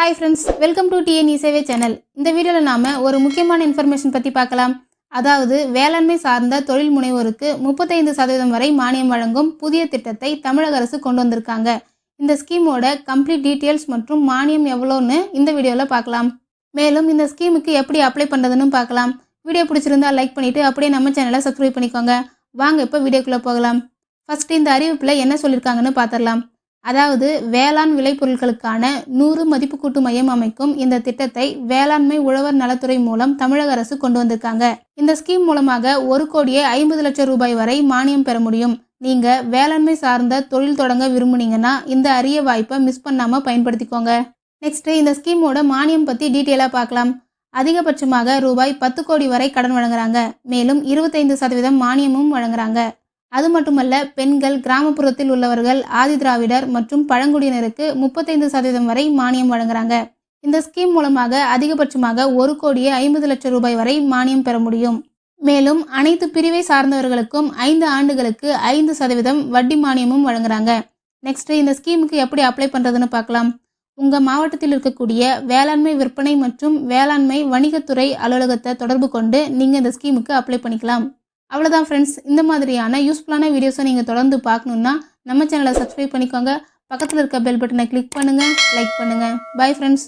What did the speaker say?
Hi friends welcome to TN சேவை channel இந்த வீடியோவில் நாம் ஒரு முக்கியமான இன்ஃபர்மேஷன் பற்றி பார்க்கலாம். அதாவது வேளாண்மை சார்ந்த தொழில் முனைவோருக்கு முப்பத்தைந்து சதவீதம் வரை மானியம் வழங்கும் புதிய திட்டத்தை தமிழக அரசு கொண்டு வந்திருக்காங்க. இந்த ஸ்கீமோட கம்ப்ளீட் டீட்டெயில்ஸ் மற்றும் மானியம் எவ்வளோன்னு இந்த வீடியோவில் பார்க்கலாம். மேலும் இந்த ஸ்கீமுக்கு எப்படி அப்ளை பண்ணுறதுன்னு பார்க்கலாம். வீடியோ பிடிச்சிருந்தா லைக் பண்ணிவிட்டு அப்படியே நம்ம சேனலை சப்ஸ்கிரைப் பண்ணிக்கோங்க. வாங்க இப்போ வீடியோக்குள்ளே போகலாம். ஃபஸ்ட்டு இந்த அறிவிப்பில் என்ன சொல்லியிருக்காங்கன்னு பார்த்துடலாம். அதாவது வேளாண் விளைபொருட்களுக்கான நூறு மதிப்பு கூட்டு மையம் அமைக்கும் இந்த திட்டத்தை வேளாண்மை உழவர் நலத்துறை மூலம் தமிழக அரசு கொண்டு வந்திருக்காங்க. இந்த ஸ்கீம் மூலமாக ஒரு கோடியே ஐம்பது லட்சம் ரூபாய் வரை மானியம் பெற முடியும். நீங்க வேளாண்மை சார்ந்த தொழில் தொடங்க விரும்புனீங்கன்னா இந்த அரிய வாய்ப்பை மிஸ் பண்ணாம பயன்படுத்திக்கோங்க. நெக்ஸ்ட் இந்த ஸ்கீமோட மானியம் பத்தி டீட்டெயிலாக பார்க்கலாம். அதிகபட்சமாக ரூபாய் பத்து கோடி வரை கடன் வழங்குறாங்க. மேலும் இருபத்தைந்து சதவீதம் மானியமும் வழங்குறாங்க. அது மட்டுமல்ல பெண்கள் கிராமப்புறத்தில் உள்ளவர்கள் ஆதி திராவிடர் மற்றும் பழங்குடியினருக்கு முப்பத்தைந்து சதவீதம் வரை மானியம் வழங்குறாங்க. இந்த ஸ்கீம் மூலமாக அதிகபட்சமாக ஒரு கோடியே ஐம்பது லட்சம் ரூபாய் வரை மானியம் பெற முடியும். மேலும் அனைத்து பிரிவை சார்ந்தவர்களுக்கும் ஐந்து ஆண்டுகளுக்கு ஐந்து சதவீதம் வட்டி மானியமும் வழங்குறாங்க. நெக்ஸ்ட் இந்த ஸ்கீமுக்கு எப்படி அப்ளை பண்ணுறதுன்னு பார்க்கலாம். உங்கள் மாவட்டத்தில் இருக்கக்கூடிய வேளாண்மை விற்பனை மற்றும் வேளாண்மை வணிகத்துறை அலுவலகத்தை தொடர்பு கொண்டு நீங்கள் இந்த ஸ்கீமுக்கு அப்ளை பண்ணிக்கலாம். அவ்வளோதான் ஃப்ரெண்ட்ஸ் இந்த மாதிரியான யூஸ்ஃபுல்லான வீடியோஸை நீங்கள் தொடர்ந்து பார்க்கணுன்னா நம்ம சேனலை சப்ஸ்கிரைப் பண்ணிக்கோங்க. பக்கத்தில் இருக்க பெல் பட்டனை கிளிக் பண்ணுங்கள் லைக் பண்ணுங்கள் பாய் ஃப்ரெண்ட்ஸ்